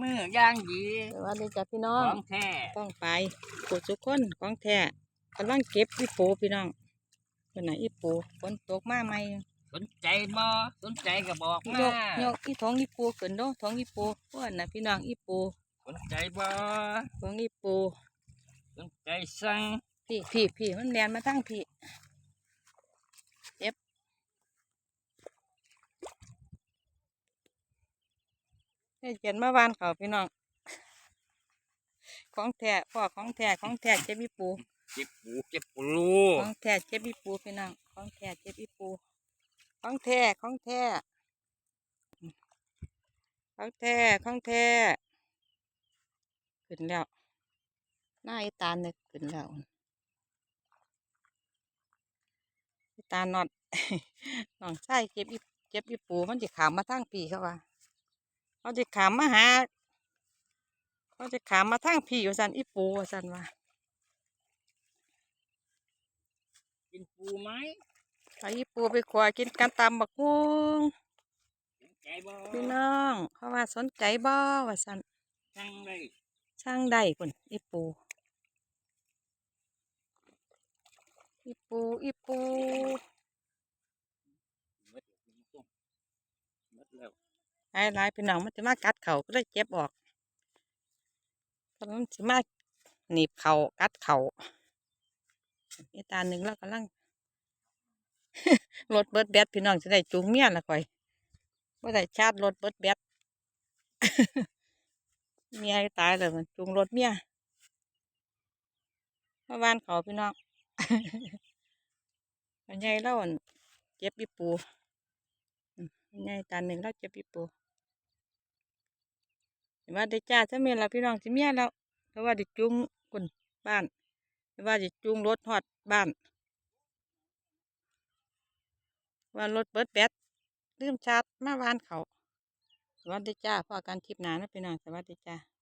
มือย่างดีสวัสดีจ้ะพี่น้อขงองแท้ต้องไปปลูกทุกคนของแท้กำลังเก็บอีปูพี่น้องเป็นไหนอีปูฝนตกมาใหม่สนใจบ่สนใจก็บอกยมากยกอีท้องอีปูขึ้นเด้อท้องอีปูพวกน่ะพี่น้องอีปูสนใจบ่ท้องอีปูสนใจสั่งพี่พี่พี่มันแลนมาตั้งพี่เจ็บ ให้เจ็นมาวานเขาพี่น้อง ของแท้พ่อของแท้ของแท้เจ็บอีปู เจ็บปูเจ็บปูของแท้เจ็บอีปูพี่น้อง ของแท้เจ็บอีปู ของแท้ของแท้ของแท้ของแท้ขึ้นแล้ว หน้าไอ้ตาเนี่ยขึ้นแล้วไอ้ตานอดน้องชายเจ็บอีเจ็บอีปูมันจะขามมาทางปีเขาว่า เขาจะขามมาหาเขาจะขามมาทางพี่ว่าสันอีปูว่าสันว่ากินปูไหมเอาอีปูไปขวากินกันตำบักฮุงสนใจบ่พี่น้องเขาว่าสนใจบ่ว่าสันสั่งเลยช่างได้พุ่นอีปูอีปูอีปู หมดแล้ลายหลายพี่น้องมันจะมากัดเขาก็เลยเจ็บออกตอนนั้นจะมาหนีบเขากัดเขาอีตาหนึ่งแล้วกำลังรถเบิดแบตพี่น้องจะได้จูงเมียละก่อยว่าได้ชาร์จรถเบิดแบตเมียตายเลยมันจูงรถเมียเมื่อวานเขาพี่น้องมันใหญ่เล่าอั่นเจ็บปีปูอันใหญ่ตาหนึ่งแล้วเจ็บปีปู ว่าได้จ้าถ้าเมียเราพี่น้องสิเมียแล้วเพราะว่าได้จูงคนบ้านเพราะว่าได้จูงรถหอดบ้าน ว่ารถเบิดแบตลืมชาร์จมาวานเขาสวัสดีจ้าพ่อการคลิปหนานะพี่น้องสวัสดีจ้า